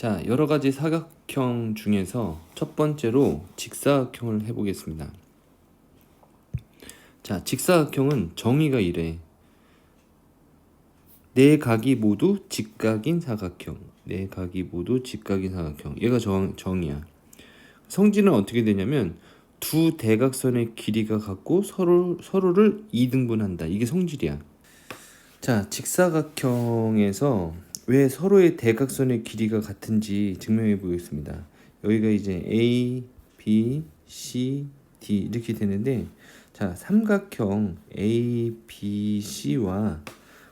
자, 여러 가지 사각형 중에서 첫 번째로 직사각형을 해보겠습니다. 자, 직사각형은 정의가 이래. 네 각이 모두 직각인 사각형. 네 각이 모두 직각인 사각형. 얘가 정, 정의야. 성질은 어떻게 되냐면 두 대각선의 길이가 같고 서로 서로를 이등분한다. 이게 성질이야. 자, 직사각형에서 왜 서로의 대각선의 길이가 같은지 증명해 보겠습니다. 여기가 이제 A, B, C, D 이렇게 되는데 자, 삼각형 A, B, C와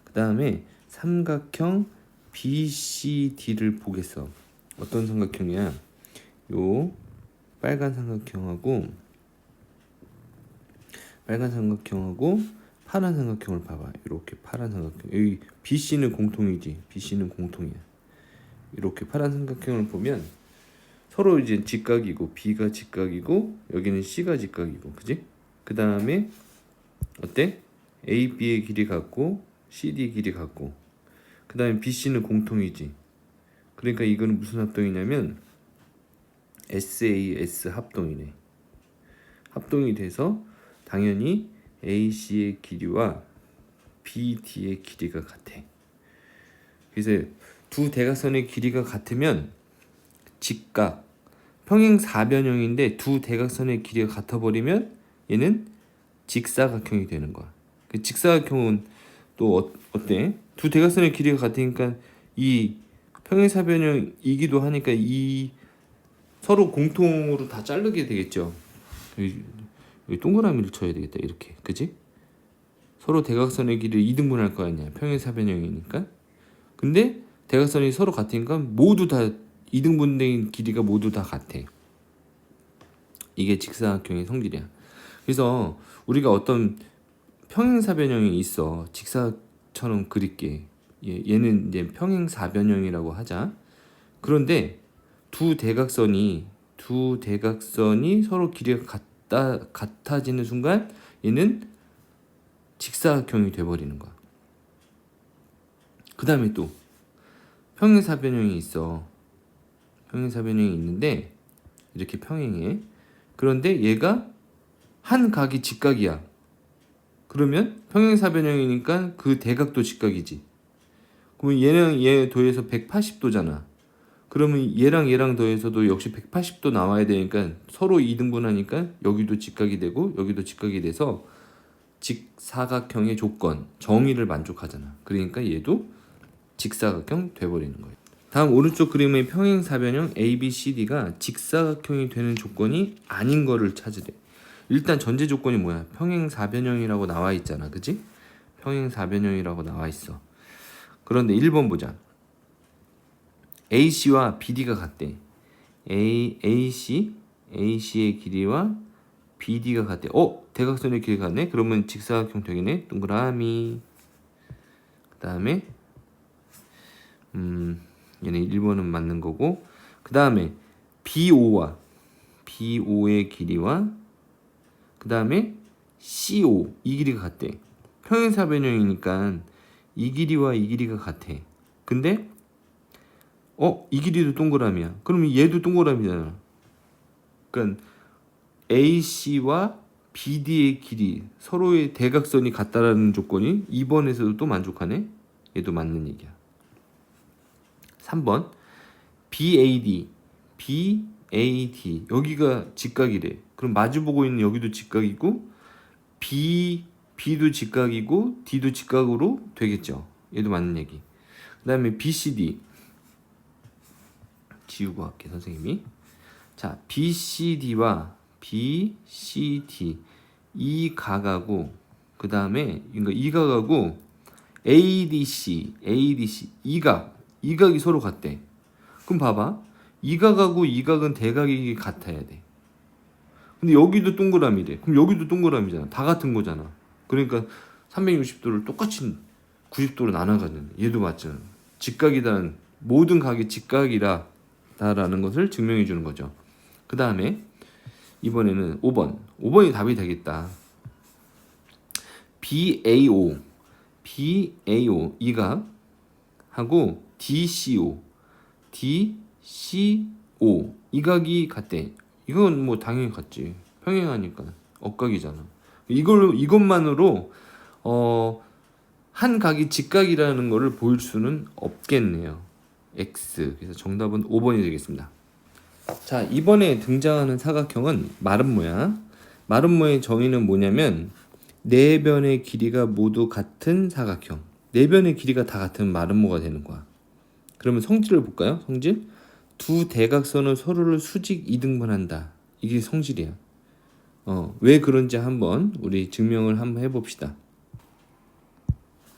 그 다음에 삼각형 B, C, D를 보겠어. 어떤 삼각형이야? 요 빨간 삼각형하고 빨간 삼각형하고 파란 삼각형을 봐봐. 이렇게 파란 삼각형. 여기 BC는 공통이지. BC는 공통이야. 이렇게 파란 삼각형을 보면 서로 이제 직각이고 B가 직각이고 여기는 C가 직각이고, 그지? 그 다음에 어때? AB의 길이 같고 CD 길이 같고 그 다음에 BC는 공통이지. 그러니까 이거는 무슨 합동이냐면 SAS 합동이네. 합동이 돼서 당연히 AC의 길이와 BD의 길이가 같아. 그래서 두 대각선의 길이가 같으면 직각 평행 사변형인데 두 대각선의 길이가 같아 버리면 얘는 직사각형이 되는 거야. 그 직사각형은 또 어, 어때? 두 대각선의 길이가 같으니까 이 평행 사변형이기도 하니까 이 서로 공통으로 다 자르게 되겠죠. 여기, 동그라미를 쳐야 되겠다. 이렇게. 그지? 서로 대각선의 길이를 이등분할 거 아니야. 평행사변형이니까. 근데 대각선이 서로 같으니까 모두 다 이등분된 길이가 모두 다 같아. 이게 직사각형의 성질이야. 그래서 우리가 어떤 평행사변형이 있어. 직사처럼 그릴게. 얘, 얘는 이제 평행사변형이라고 하자. 그런데 두 대각선이 두 대각선이 서로 길이가 같 다 같아지는 순간 얘는 직사각형이 돼 버리는 거야. 그 다음에 또 평행사변형이 있어. 평행사변형이 있는데 이렇게 평행해. 그런데 얘가 한 각이 직각이야. 그러면 평행사변형이니까 그 대각도 직각이지. 그러면 얘는 얘 더해서 180도잖아. 그러면 얘랑 얘랑 더해서도 역시 180도 나와야 되니까 서로 2등분하니까 여기도 직각이 되고 여기도 직각이 돼서 직사각형의 조건 정의를 만족하잖아. 그러니까 얘도 직사각형 돼버리는 거예요. 다음 오른쪽 그림의 평행사변형 ABCD가 직사각형이 되는 조건이 아닌 거를 찾으래. 일단 전제 조건이 뭐야? 평행사변형이라고 나와 있잖아. 그지? 평행사변형이라고 나와 있어. 그런데 1번 보자. AC와 BD가 같대. A, AC, AC의 길이와 BD가 같대. 어? 대각선의 길이 같네? 그러면 직사각형 되겠네? 동그라미. 그 다음에, 음, 얘는 1번은 맞는 거고. 그 다음에 BO와 BO의 길이와 그 다음에 CO 이 길이가 같대. 평행사변형이니까 이 길이와 이 길이가 같아. 근데 어, 이 길이도 동그라미야. 그러면 얘도 동그라미잖아. 그러니까 AC와 BD의 길이 서로의 대각선이 같다라는 조건이 2번에서도 또 만족하네. 얘도 맞는 얘기야. 3번 BAD BAD 여기가 직각이래. 그럼 마주 보고 있는 여기도 직각이고 B B도 직각이고 D도 직각으로 되겠죠. 얘도 맞는 얘기. 그 다음에 BCD 지우고 할게 선생님이. 자, BCD와 BCD 이 각하고 그 다음에 그러니까 이 각하고 ADC, ADC 이 각, 이 각이 서로 같대. 그럼 봐봐, 이 각하고 이 각은 대각이 같아야 돼. 근데 여기도 동그라미래. 그럼 여기도 동그라미잖아. 다 같은 거잖아. 그러니까 360도를 똑같이 90도로 나눠가는 얘도 맞잖아. 직각이다는 모든 각이 직각이라 다라는 것을 증명해 주는 거죠. 그 다음에 이번에는 5번. 5번이 답이 되겠다. BAO, BAO 이각 하고 DCO, CO 이 각이 같대. 이건 뭐 당연히 같지. 평행하니까 억각이잖아. 이걸로 이것만으로 어, 한 각이 직각이라는 것을 보일 수는 없겠네요. X. 그래서 정답은 5번이 되겠습니다. 자, 이번에 등장하는 사각형은 마른 모양. 마른 모의 정의는 뭐냐면 네 변의 길이가 모두 같은 사각형. 네 변의 길이가 다 같은 마른 모가 되는 거야. 그러면 성질을 볼까요? 성질? 두 대각선은 서로를 수직 이등분한다. 이게 성질이야. 어, 왜 그런지 한번 우리 증명을 한번 해봅시다.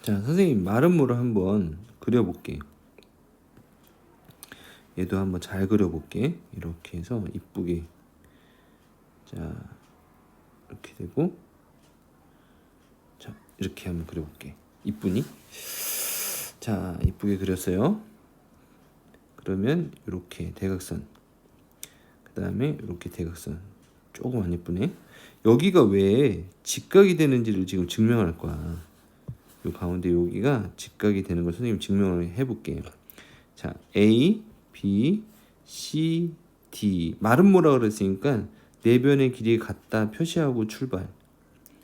자, 선생님 마른 모를 한번 그려볼게. 얘도 한번 잘 그려볼게. 이렇게 해서 이쁘게. 자, 이렇게 되고. 자, 이렇게 한번 그려볼게. 이쁘니? 자, 이쁘게 그렸어요. 그러면 이렇게 대각선. 그 다음에 이렇게 대각선. 조금 안 예쁘네. 여기가 왜 직각이 되는지를 지금 증명할 거야. 요 가운데 여기가 직각이 되는 걸 선생님 증명을 해볼게. 자, A, B, C, D. 마른 모라 그랬으니까 네 변의 길이 같다 표시하고 출발.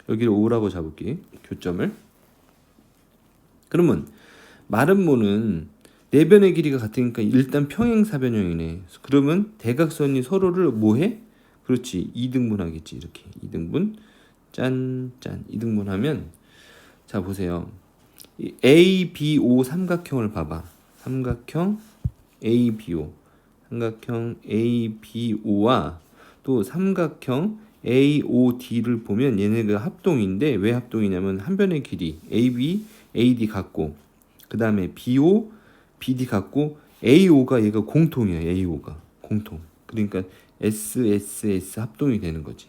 여기를 O라고 잡을게. 교점을. 그러면 마른 모는 네 변의 길이가 같으니까 일단 평행사변형이네. 그러면 대각선이 서로를 뭐해? 그렇지. 2등분하겠지. 이렇게 2등분. 짠, 짠. 2등분하면 자 보세요. 이 ABO 삼각형을 봐봐. 삼각형 ABO. 삼각형 ABO와 또 삼각형 AOD를 보면 얘네가 합동인데 왜 합동이냐면 한 변의 길이 AB, AD 같고 그 다음에 BO, BD 같고 AO가 얘가 공통이야. AO가 공통. 그러니까 SSS 합동이 되는 거지.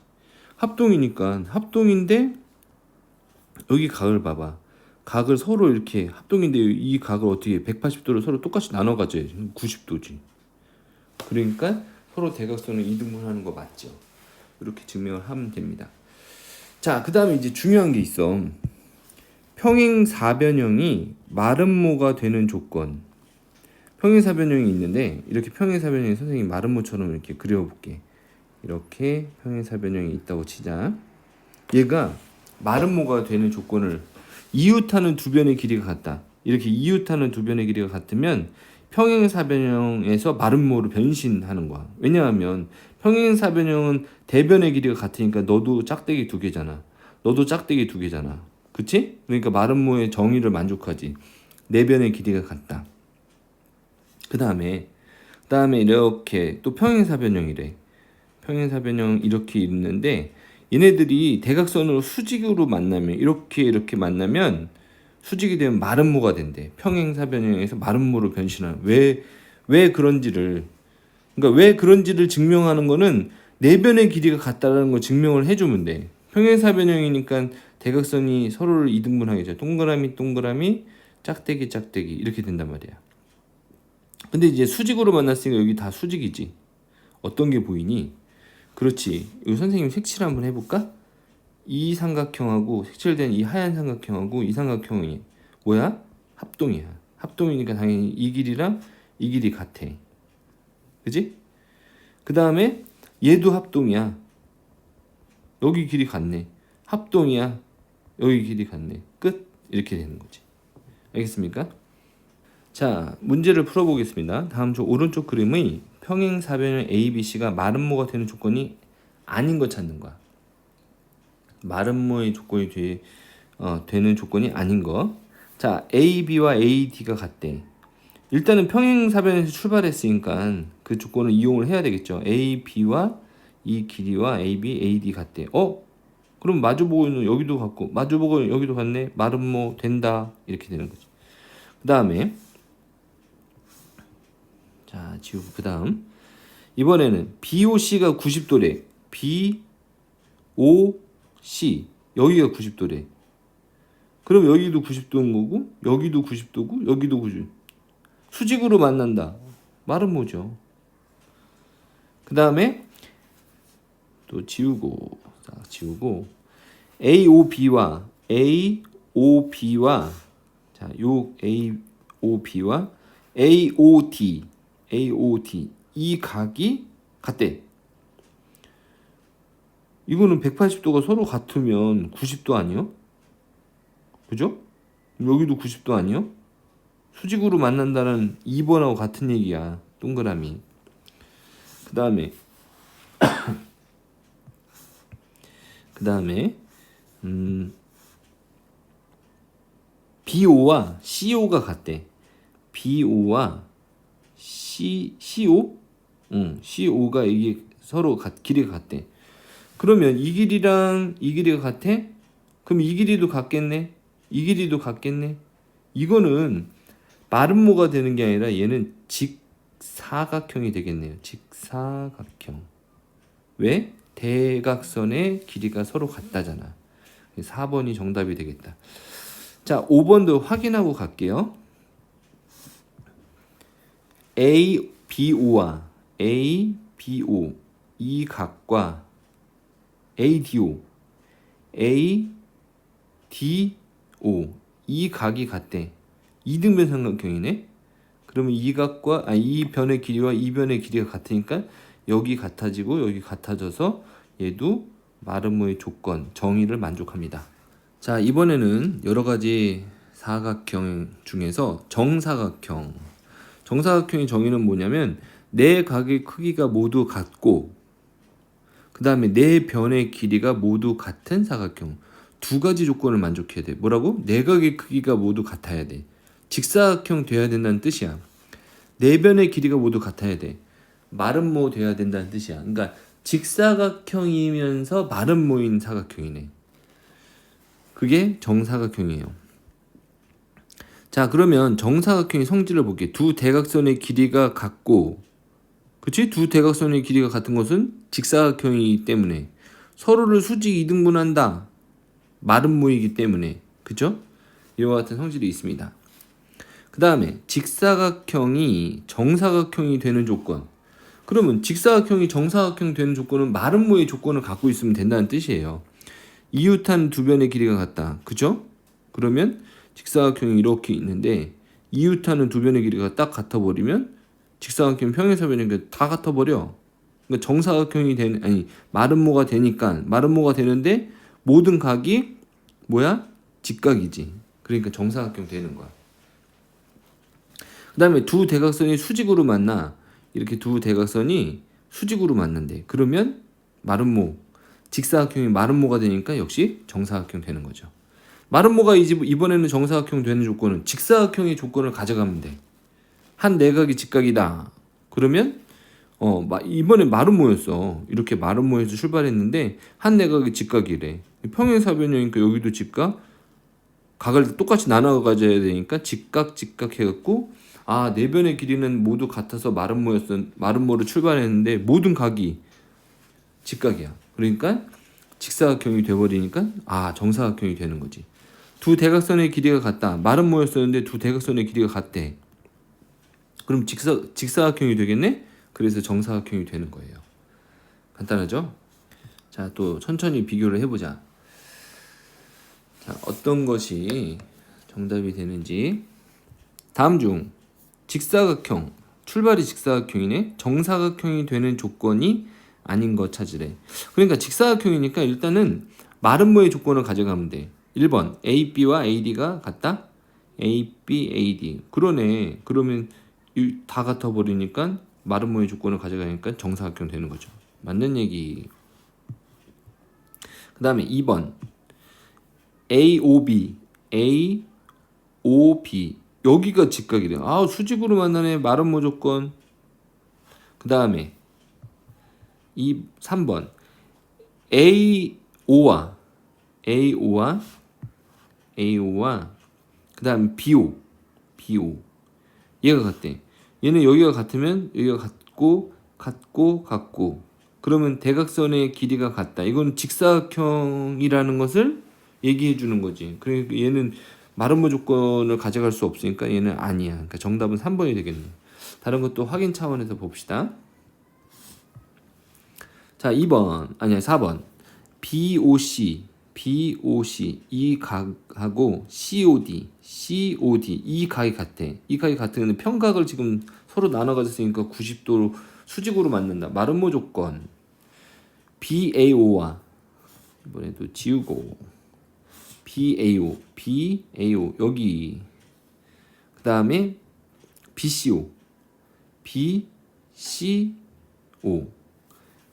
합동이니까 합동인데 여기 각을 봐봐. 각을 서로 이렇게 합동인데 이 각을 어떻게 180도를 서로 똑같이 나눠 가져 90도지. 그러니까 서로 대각선을 이등분하는 거 맞죠? 이렇게 증명을 하면 됩니다. 자, 그 다음에 이제 중요한 게 있어. 평행사변형이 마름모가 되는 조건. 평행사변형이 있는데 이렇게 평행사변형이 선생님 마름모처럼 이렇게 그려볼게. 이렇게 평행사변형이 있다고 치자. 얘가 마름모가 되는 조건을 이웃하는 두 변의 길이가 같다. 이렇게 이웃하는 두 변의 길이가 같으면 평행사변형에서 마름모로 변신하는 거야. 왜냐하면 평행사변형은 대변의 길이가 같으니까 너도 짝대기 두 개잖아. 너도 짝대기 두 개잖아. 그치? 그러니까 마름모의 정의를 만족하지. 네 변의 길이가 같다. 그 다음에 그 다음에 이렇게 또 평행사변형이래. 평행사변형 이렇게 있는데 얘네들이 대각선으로 수직으로 만나면 이렇게 이렇게 만나면 수직이 되면 마름모가 된대. 평행사변형에서 마름모로 변신하는 왜 왜 그런지를 그러니까 왜 그런지를 증명하는 거는 네 변의 길이가 같다라는 거 증명을 해주면 돼. 평행사변형이니까 대각선이 서로를 이등분하겠죠. 동그라미 동그라미 짝대기 짝대기 이렇게 된단 말이야. 근데 이제 수직으로 만났으니까 여기 다 수직이지. 어떤 게 보이니? 그렇지. 이 선생님 색칠 한번 해볼까? 이 삼각형하고 색칠된 이 하얀 삼각형하고 이 삼각형이 뭐야? 합동이야. 합동이니까 당연히 이 길이랑 이 길이 같아. 그지? 그 다음에 얘도 합동이야. 여기 길이 같네. 합동이야. 여기 길이 같네. 끝. 이렇게 되는 거지. 알겠습니까? 자, 문제를 풀어보겠습니다. 다음 저 오른쪽 그림의 평행사변형 ABC가 마름모가 되는 조건이 아닌 거 찾는 거야. 마름모의 조건이 되, 어, 되는 조건이 아닌 거. 자, AB와 AD가 같대. 일단은 평행사변에서 출발했으니까 그 조건을 이용을 해야 되겠죠. AB와 이 길이와 AB, AD 같대. 어? 그럼 마주보고는 여기도 같고 마주보고 여기도 같네. 마름모 된다. 이렇게 되는 거죠. 그 다음에 자 지우고 그 다음 이번에는 BOC가 90도래. BOC 여기가 90도래. 그럼 여기도 90도인 거고 여기도 90도고 여기도 90. 수직으로 만난다. 말은 뭐죠? 그 다음에 또 지우고 자, 지우고 AOB와 AOB와 자, 요 AOB와 AOD AOT 이 각이 같대. 이거는 180도가 서로 같으면 90도 아니요? 그죠? 여기도 90도 아니요? 수직으로 만난다는 2번하고 같은 얘기야. 동그라미. 그 다음에 그 다음에 음 BO와 CO가 같대. BO와 C CO? 응, CO가 이게 서로 같, 길이가 같대. 그러면 이 길이랑 이 길이가 같아? 그럼 이 길이도 같겠네? 이 길이도 같겠네? 이거는 마름모가 되는 게 아니라 얘는 직사각형이 되겠네요. 직사각형. 왜? 대각선의 길이가 서로 같다잖아. 4번이 정답이 되겠다. 자, 5번도 확인하고 갈게요. A, BO와 A, BO 이 각과 ADO, ADO 이 각이 같대. 이등변 삼각형이네. 그러면 이 각과 아, 이 변의 길이와 이 변의 길이가 같으니까 여기 같아지고 여기 같아져서 얘도 마름모의 조건 정의를 만족합니다. 자 이번에는 여러 가지 사각형 중에서 정사각형 정사각형의 정의는 뭐냐면 네 각의 크기가 모두 같고 그 다음에 네 변의 길이가 모두 같은 사각형. 두 가지 조건을 만족해야 돼. 뭐라고? 네 각의 크기가 모두 같아야 돼. 직사각형 돼야 된다는 뜻이야. 네 변의 길이가 모두 같아야 돼. 마름모 돼야 된다는 뜻이야. 그러니까 직사각형이면서 마름모인 사각형이네. 그게 정사각형이에요. 자, 그러면 정사각형의 성질을 볼게요. 두 대각선의 길이가 같고, 그치? 두 대각선의 길이가 같은 것은 직사각형이기 때문에 서로를 수직 이등분한다. 마름모이기 때문에, 그죠? 이와 같은 성질이 있습니다. 그 다음에 직사각형이 정사각형이 되는 조건. 그러면 직사각형이 정사각형 되는 조건은 마름모의 조건을 갖고 있으면 된다는 뜻이에요. 이웃한 두 변의 길이가 같다. 그죠? 그러면 직사각형이 이렇게 있는데 이웃하는 두 변의 길이가 딱 같아 버리면 직사각형 평행사변이 다 같아 버려. 그러니까 정사각형이 되는 아니 마름모가 되니까 마름모가 되는데 모든 각이 뭐야? 직각이지. 그러니까 정사각형 되는 거야. 그다음에 두 대각선이 수직으로 만나 이렇게 두 대각선이 수직으로 만난대. 그러면 마름모 직사각형이 마름모가 되니까 역시 정사각형 되는 거죠. 마름모가 이번에는 정사각형 되는 조건은 직사각형의 조건을 가져가면 돼. 한 내각이 직각이다. 그러면 어 이번에 마름모였어. 이렇게 마름모에서 출발했는데 한 내각이 직각이래. 평행사변이니까 여기도 직각. 각을 똑같이 나눠 가져야 되니까 직각 직각 해갖고 아네 변의 길이는 모두 같아서 마름모였어. 마름모로 출발했는데 모든 각이 직각이야. 그러니까 직사각형이 돼버리니까 아 정사각형이 되는 거지. 두 대각선의 길이가 같다. 말은 뭐였었는데 두 대각선의 길이가 같대. 그럼 직사 직사각형이 되겠네. 그래서 정사각형이 되는 거예요. 간단하죠? 자, 또 천천히 비교를 해보자. 자, 어떤 것이 정답이 되는지. 다음 중 직사각형, 출발이 직사각형이네. 정사각형이 되는 조건이 아닌 거 찾으래. 그러니까 직사각형이니까 일단은 마름모의 조건을 가져가면 돼. 1번 AB와 AD가 같다? AB, AD. 그러네. 그러면 다 같아 버리니까 마름모의 조건을 가져가니까 정사각형 되는 거죠. 맞는 얘기. 그 다음에 2번 AOB, AOB. 여기가 직각이래. 아, 수직으로 만나네. 마름모 조건. 그 다음에 이 3번 A5와 A5와 A5와 그 다음 BO BO 얘가 같대. 얘는 여기가 같으면 여기가 같고 같고 같고 그러면 대각선의 길이가 같다. 이건 직사각형이라는 것을 얘기해 주는 거지. 그러니까 얘는 마름모 조건을 가져갈 수 없으니까 얘는 아니야. 그러니까 정답은 3번이 되겠네. 다른 것도 확인 차원에서 봅시다. 자, 2번. 아니야, 4번. BOC. BOC. 이 각하고 COD. COD. 이 각이 같아. 이 각이 같은 평각을 지금 서로 나눠 가졌으니까 90도로 수직으로 맞는다. 마름모 조건 BAO와 이번에도 지우고 BAO, BAO 여기 그 다음에 BCO, BCO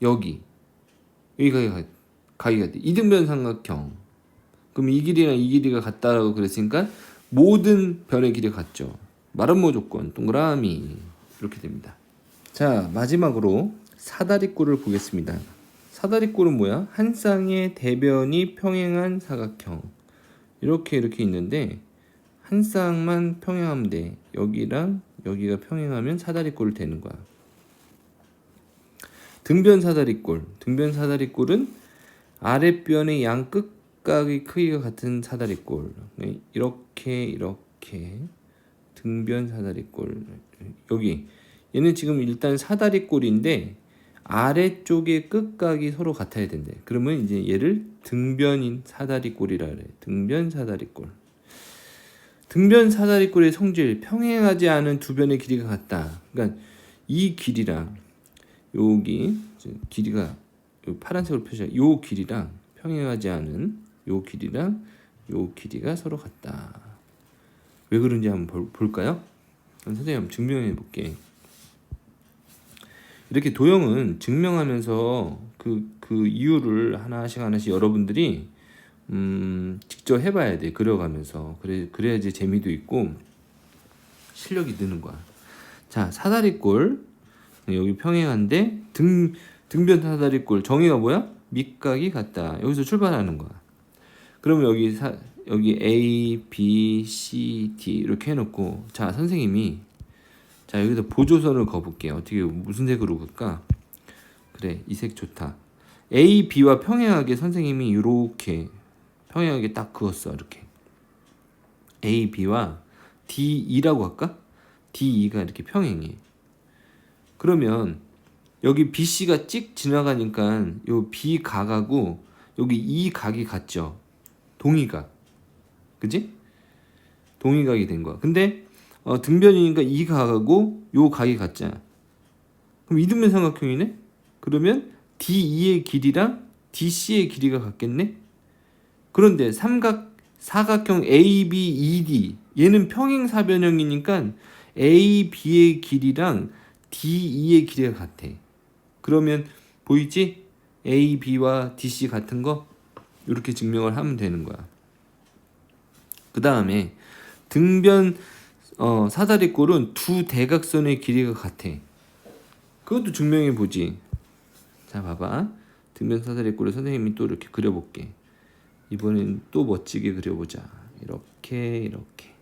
여기 여기가 가기가 돼. 이등변 삼각형. 그럼 이 길이랑 이 길이가 같다라고 그랬으니까 모든 변의 길이가 같죠. 마름모 조건 동그라미 이렇게 됩니다. 자 마지막으로 사다리꼴을 보겠습니다. 사다리꼴은 뭐야? 한 쌍의 대변이 평행한 사각형 이렇게 이렇게 있는데 한 쌍만 평행하면 돼. 여기랑 여기가 평행하면 사다리꼴 되는 거야. 등변 사다리꼴. 등변 사다리꼴은 아랫변의 양 끝각의 크기가 같은 사다리꼴. 네, 이렇게 이렇게 등변 사다리꼴. 여기 얘는 지금 일단 사다리꼴인데 아래쪽의 끝각이 서로 같아야 된대. 그러면 이제 얘를 등변인 사다리꼴이라 그래. 등변 사다리꼴. 등변 사다리꼴의 성질 평행하지 않은 두 변의 길이가 같다. 그러니까 이 길이랑 여기 길이가 요 파란색으로 표시한 요 길이랑 평행하지 않은 요 길이랑 요 길이가 서로 같다. 왜 그런지 한번 볼? 그럼 선생님 한번 증명해 볼게. 이렇게 도형은 증명하면서 그, 그 이유를 하나씩 하나씩 여러분들이 음, 직접 해봐야 돼. 그려가면서. 그래, 그래야지 재미도 있고 실력이 느는 거야. 자, 사다리꼴. 여기 평행한데 등, 등변 사다리꼴. 정의가 뭐야? 밑각이 같다. 여기서 출발하는 거야. 그러면 여기 사, 여기 A, B, C, D 이렇게 해놓고 자 선생님이 자 여기서 보조선을 그어볼게요. 어떻게 무슨 색으로 그을까? 그래 이 색 좋다. A, B와 평행하게 선생님이 이렇게 평행하게 딱 그었어 이렇게 A, B와 D, E라고 할까? D, E가 이렇게 평행해. 그러면 여기 B, C가 찍 지나가니까 요 B 각하고 여기 E 각이 같죠. 동의각, 그지? 동의각이 된 거야. 근데 어, 등변이니까 이 각하고 요 각이 같잖아. 그럼 이등변 삼각형이네? 그러면 D2의 길이랑 DC의 길이가 같겠네? 그런데 삼각 사각형 ABED 얘는 평행 사변형이니까 AB의 길이랑 DE의 길이가 같아. 그러면 보이지? AB와 DC 같은 거 이렇게 증명을 하면 되는 거야. 그 다음에 등변 어, 사다리꼴은 두 대각선의 길이가 같아. 그것도 증명해 보지. 자, 봐봐. 등변 사다리꼴을 선생님이 또 이렇게 그려볼게. 이번엔 또 멋지게 그려보자. 이렇게, 이렇게.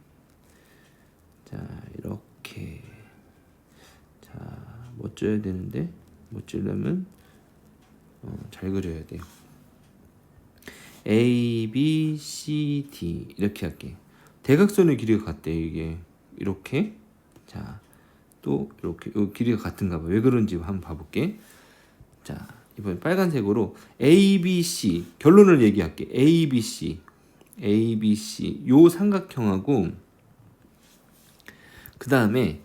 자, 이렇게. 자, 멋져야 되는데, 멋지려면, 어, 잘 그려야 돼요. A, B, C, D. 이렇게 할게. 대각선의 길이가 같대, 이게. 이렇게 자 또 이렇게 요 길이가 같은가 봐. 왜 그런지 한번 봐볼게. 자 이번 빨간색으로 A, B, C 결론을 얘기할게. A, B, C, A, B, C 요 삼각형하고 그 다음에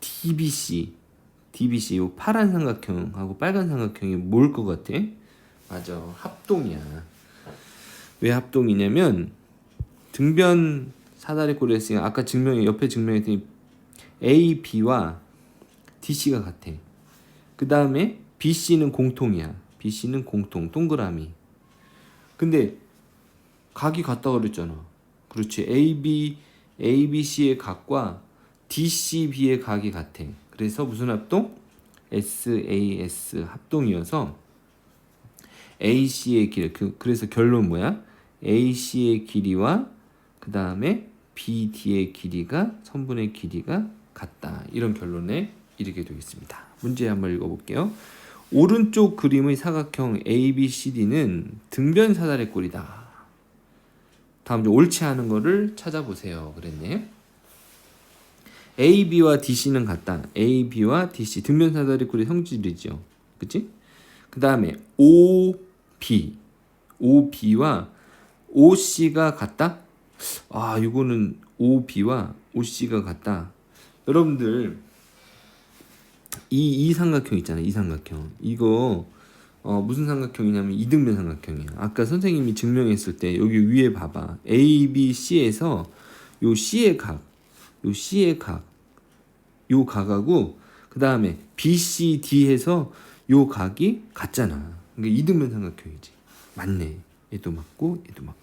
D, B, C, D, B, C 요 파란 삼각형하고 빨간 삼각형이 뭘 것 같아? 맞아 합동이야. 왜 합동이냐면 등변 사다리꼴을 했으니까 아까 증명에 옆에 증명했더니 A, B와 DC가 같아. 그 다음에 BC는 공통이야. BC는 공통 동그라미. 근데 각이 같다 그랬잖아. 그렇지. AB ABC의 각과 DCB의 각이 같아. 그래서 무슨 합동? SAS 합동이어서 AC의 길. 그, 그래서 결론 뭐야? AC의 길이와 그 다음에 BD의 길이가 선분의 길이가 같다. 이런 결론에 이르게 되겠습니다. 문제 한번 읽어볼게요. 오른쪽 그림의 사각형 ABCD는 등변 사다리 꼴이다. 다음 중 옳지 않은 거를 찾아보세요. 그랬네. AB와 DC는 같다. AB와 DC 등변 사다리 꼴의 성질이죠. 그치? 그 다음에 OB OB와 OC가 같다? 아, 이거는 OB와 OC가 같다. 여러분들 이, 이 삼각형 있잖아요. 이 삼각형. 이거 어, 무슨 삼각형이냐면 이등변 삼각형이에요. 아까 선생님이 증명했을 때 여기 위에 봐봐. A, B, C에서 요 C의 각, 요 C의 각, 요 각하고 그 다음에 B, C, D에서 요 각이 같잖아. 그러니까 이등변 삼각형이지. 맞네. 얘도 맞고 얘도 맞고.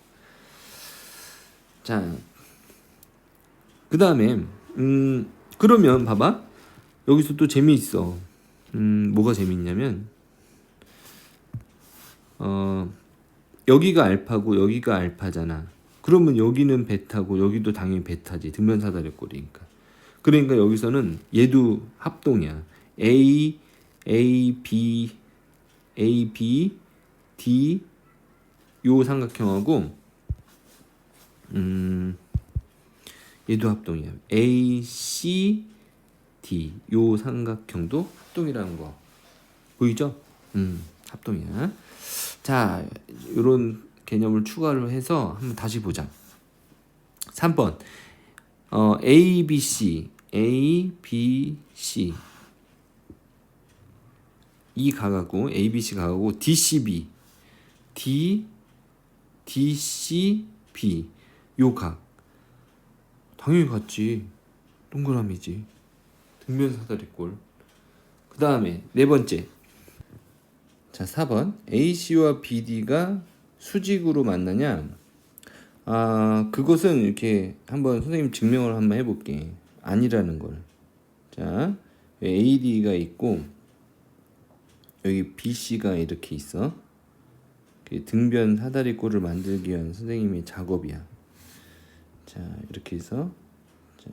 자, 그 다음에 음 그러면 봐봐. 여기서 또 재미있어. 음 뭐가 재미있냐면 어 여기가 알파고 여기가 알파잖아. 그러면 여기는 베타고 여기도 당연히 베타지. 등변 사다리 꼴이니까. 그러니까 여기서는 얘도 합동이야. A A B A B D 요 삼각형하고 음 얘도 합동이야. A C D 요 삼각형도 합동이라는 거 보이죠? 음 합동이야. 자, 요런 개념을 추가를 해서 한번 다시 보자. 3번. 어, A, B, C. A, B, C. 이 각하고 A, B, C 각하고 D, C, B. D, D, C, B. 요 각. 당연히 같지. 동그라미지. 등변 사다리꼴. 그 다음에 네 번째. 자, 4번. AC와 BD가 수직으로 만나냐? 아, 그것은 이렇게 한번 선생님 증명을 한번 해볼게. 아니라는 걸. 자, AD가 있고, 여기 BC가 이렇게 있어. 그 등변 사다리꼴을 만들기 위한 선생님의 작업이야. 자, 이렇게 해서, 자,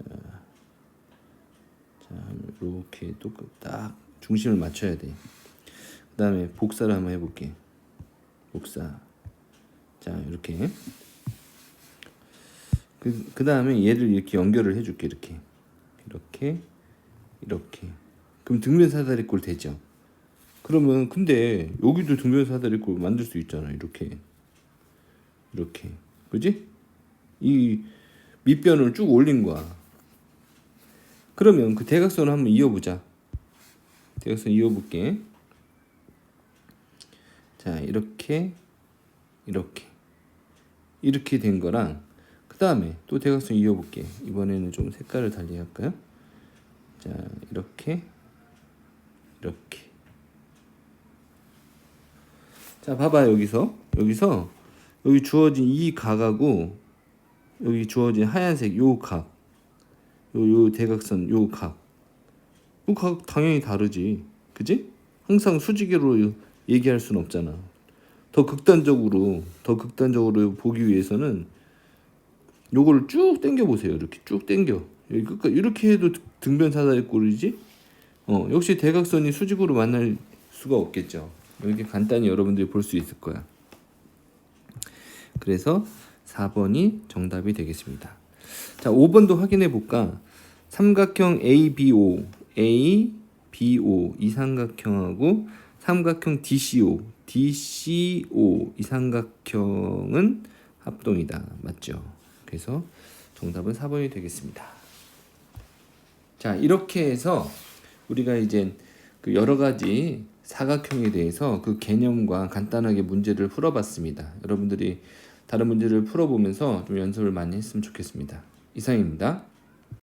자, 이렇게 또딱 중심을 맞춰야 돼. 그 다음에 복사를 한번 해볼게. 복사. 자, 이렇게. 그, 그 다음에 얘를 이렇게 연결을 해줄게. 이렇게. 이렇게. 이렇게. 그럼 등변 사다리꼴 되죠? 그러면 근데 여기도 등변 사다리꼴 만들 수 있잖아. 이렇게. 이렇게. 그지? 이 밑변을 쭉 올린 거야. 그러면 그 대각선을 한번 이어보자. 대각선 이어볼게. 자 이렇게 이렇게 이렇게 된 거랑 그 다음에 또 대각선 이어볼게. 이번에는 좀 색깔을 달리 할까요? 자 이렇게 이렇게. 자 봐봐 여기서. 여기서 여기 주어진 이 각하고 여기 주어진 하얀색 요 각 요, 요 대각선 요 각 요 각 당연히 다르지. 그지? 항상 수직으로 얘기할 수는 없잖아. 더 극단적으로 더 극단적으로 보기 위해서는 요거를 쭉 당겨 보세요. 이렇게 쭉 당겨. 끝까 이렇게 해도 등변 사다리 꼴이지. 어 역시 대각선이 수직으로 만날 수가 없겠죠. 이렇게 간단히 여러분들이 볼 수 있을 거야. 그래서 4번이 정답이 되겠습니다. 자, 5번도 확인해 볼까? 삼각형 ABO, ABO 이 삼각형하고 삼각형 DCO, DCO 이 삼각형은 합동이다. 맞죠? 그래서 정답은 4번이 되겠습니다. 자, 이렇게 해서 우리가 이제 그 여러 가지 사각형에 대해서 그 개념과 간단하게 문제를 풀어봤습니다. 여러분들이 다른 문제를 풀어보면서 좀 연습을 많이 했으면 좋겠습니다. 이상입니다.